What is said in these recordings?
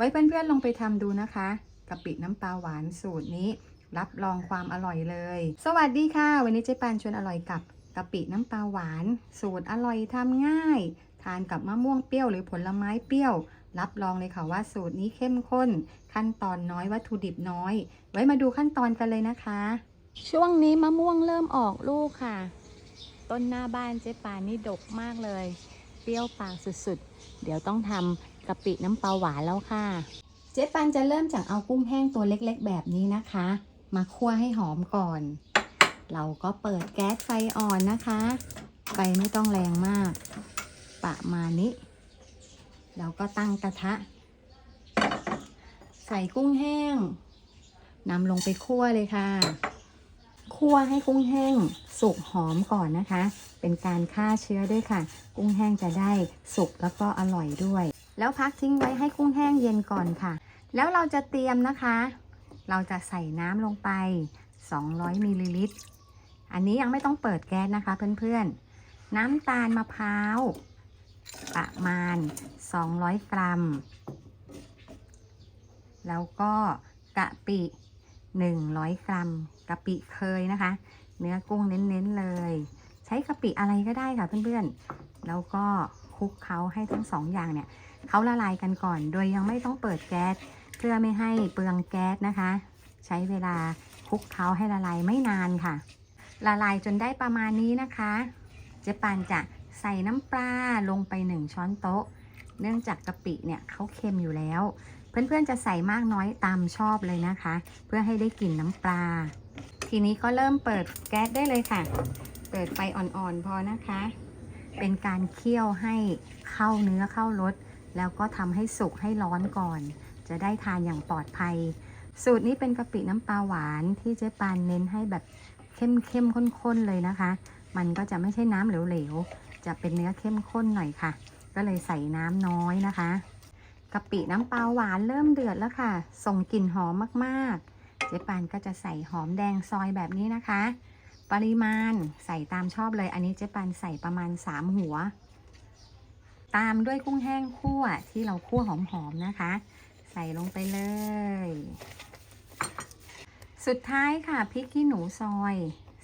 ไว้เพื่อนๆลองไปทำดูนะคะกะปิน้ำปลาหวานสูตรนี้ รับรองความอร่อยเลย สวัสดีค่ะ วันนี้เจ๊ปานชวนอร่อยกับกะปิน้ำปลาหวาน สูตรอร่อยทำง่าย ทานกับมะม่วงเปรี้ยวหรือผลไม้เปรี้ยว รับรองเลยค่ะว่าสูตรนี้เข้มข้น ขั้นตอนน้อยวัตถุดิบน้อย ไว้มาดูขั้นตอนกันเลยนะคะ ช่วงนี้มะม่วงเริ่มออกลูกค่ะ ต้นหน้าบ้านเจ๊ปานนี่ดกมากเลย เปรี้ยวปากสุดๆ เดี๋ยวต้องทำ กะปิน้ำปลาหวานแล้วค่ะ เจ๊ปันจะเริ่มจากเอากุ้งแห้งตัวเล็กๆ แบบนี้นะคะ มาคั่วให้หอมก่อน เราก็เปิดแก๊สไฟอ่อนนะคะ ไฟไม่ต้องแรงมาก ประมาณนี้เราก็ตั้งกระทะ ใส่กุ้งแห้งนำลงไปคั่วเลยค่ะ คั่วให้กุ้งแห้งสุกหอมก่อนนะคะ เป็นการฆ่าเชื้อด้วยค่ะ กุ้งแห้งจะได้สุกแล้วก็อร่อยด้วย แล้วพักทิ้งไว้ให้กุ้งแห้งเย็นก่อนค่ะ แล้วเราจะเตรียมนะคะ เราจะใส่น้ำลงไป 200มิลลิลิตร อันนี้ยังไม่ต้องเปิดแก๊สนะคะเพื่อนๆ น้ำตาลมะพร้าวประมาณ 200 กรัม แล้วก็กะปิ 100 กรัม กะปิเคยนะคะ เนื้อกุ้งเน้นๆเลย ใช้กะปิอะไรก็ได้ค่ะเพื่อนๆ แล้วก็คลุกเคล้าให้ทั้งสองอย่างเนี่ย เขาละลายกันก่อน โดยยังไม่ต้องเปิดแก๊สเพื่อไม่ให้เปลืองแก๊สนะคะ ใช้เวลาคลุกเคล้าให้ละลายไม่นานค่ะ ละลายจนได้ประมาณนี้นะคะ เจ๊ปานจะใส่น้ำปลาลงไป 1 ช้อนโต๊ะ เนื่องจากกะปิเนี่ยเขาเค็มอยู่แล้ว เพื่อนๆจะใส่มากน้อยตามชอบเลยนะคะ เพื่อให้ได้กลิ่นน้ำปลา ทีนี้ก็เริ่มเปิดแก๊สได้เลยค่ะ เปิดไฟอ่อนๆพอนะคะ เป็นการเคี่ยวให้เข้าเนื้อเข้ารส แล้วก็ทำให้สุกให้ร้อนก่อน จะได้ทานอย่างปลอดภัย สูตรนี้เป็นกะปิน้ำปลาหวานที่เจ๊ปานเน้นให้แบบเข้มเข้มๆข้นๆเลยนะคะ มันก็จะไม่ใช่น้ำเหลวๆ จะเป็นเนื้อเข้มข้นหน่อยค่ะ ก็เลยใส่น้ำน้อยนะคะกะปิน้ำปลาหวานเริ่มเดือดแล้วค่ะ ส่งกลิ่นหอมมากๆ เจ๊ปานก็จะใส่หอมแดงซอยแบบนี้นะคะ ปริมาณใส่ตามชอบเลย อันนี้เจ๊ปานใส่ประมาณ 3 หัว ตามด้วยกุ้งแห้งคั่วที่เราคั่วหอมๆนะคะ ใส่ลงไปเลย สุดท้ายค่ะพริกขี้หนูซอย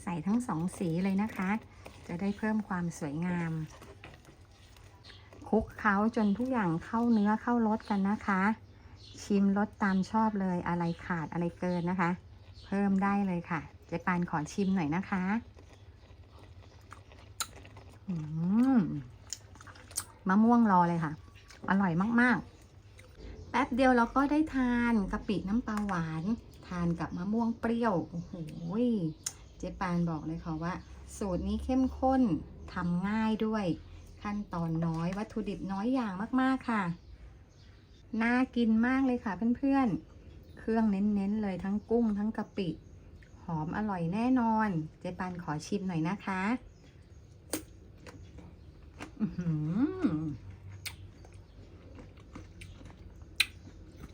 ใส่ทั้งสองสีเลยนะคะ จะได้เพิ่มความสวยงามคลุกเคล้าจนทุกอย่างเข้าเนื้อเข้ารสกันนะคะ ชิมรสตามชอบเลยอะไรขาดอะไรเกินนะคะ เพิ่มได้เลยค่ะเจ๊ปานขอชิมหน่อยนะคะ อืม มะม่วงรอเลยค่ะ อร่อยมากๆ แป๊บเดียวเราก็ได้ทานกะปิน้ำปลาหวาน ทานกับมะม่วงเปรี้ยวโอ้โหเจ๊ปานบอกเลยค่ะว่า สูตรนี้เข้มข้นทำง่ายด้วย ขั้นตอนน้อยวัตถุดิบน้อยอย่างมากๆค่ะน่ากินมากเลยค่ะเพื่อนๆ เครื่องเน้นๆเลยทั้งกุ้งทั้งกะปิ หอมอร่อยแน่นอน เจ๊ปันขอชิมหน่อยนะคะ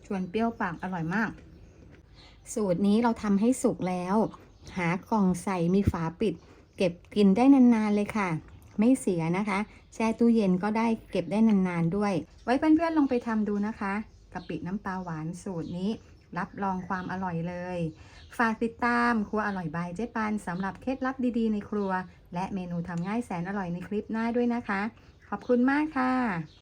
ชวนเปรี้ยวปากอร่อยมาก สูตรนี้เราทำให้สุกแล้ว หากล่องใส่มีฝาปิด เก็บกินได้นานๆเลยค่ะ ไม่เสียนะคะ แช่ตู้เย็นก็ได้เก็บได้นานๆด้วย ไว้เพื่อนๆลองไปทำดูนะคะกะปิน้ำปลาหวานสูตรนี้ รับรองความอร่อยเลย ฝากติดตามครัวอร่อยบายเจ๊ปันสำหรับเคล็ดลับดีๆในครัว และเมนูทำง่ายแสนอร่อยในคลิปหน้าด้วยนะคะ ขอบคุณมากค่ะ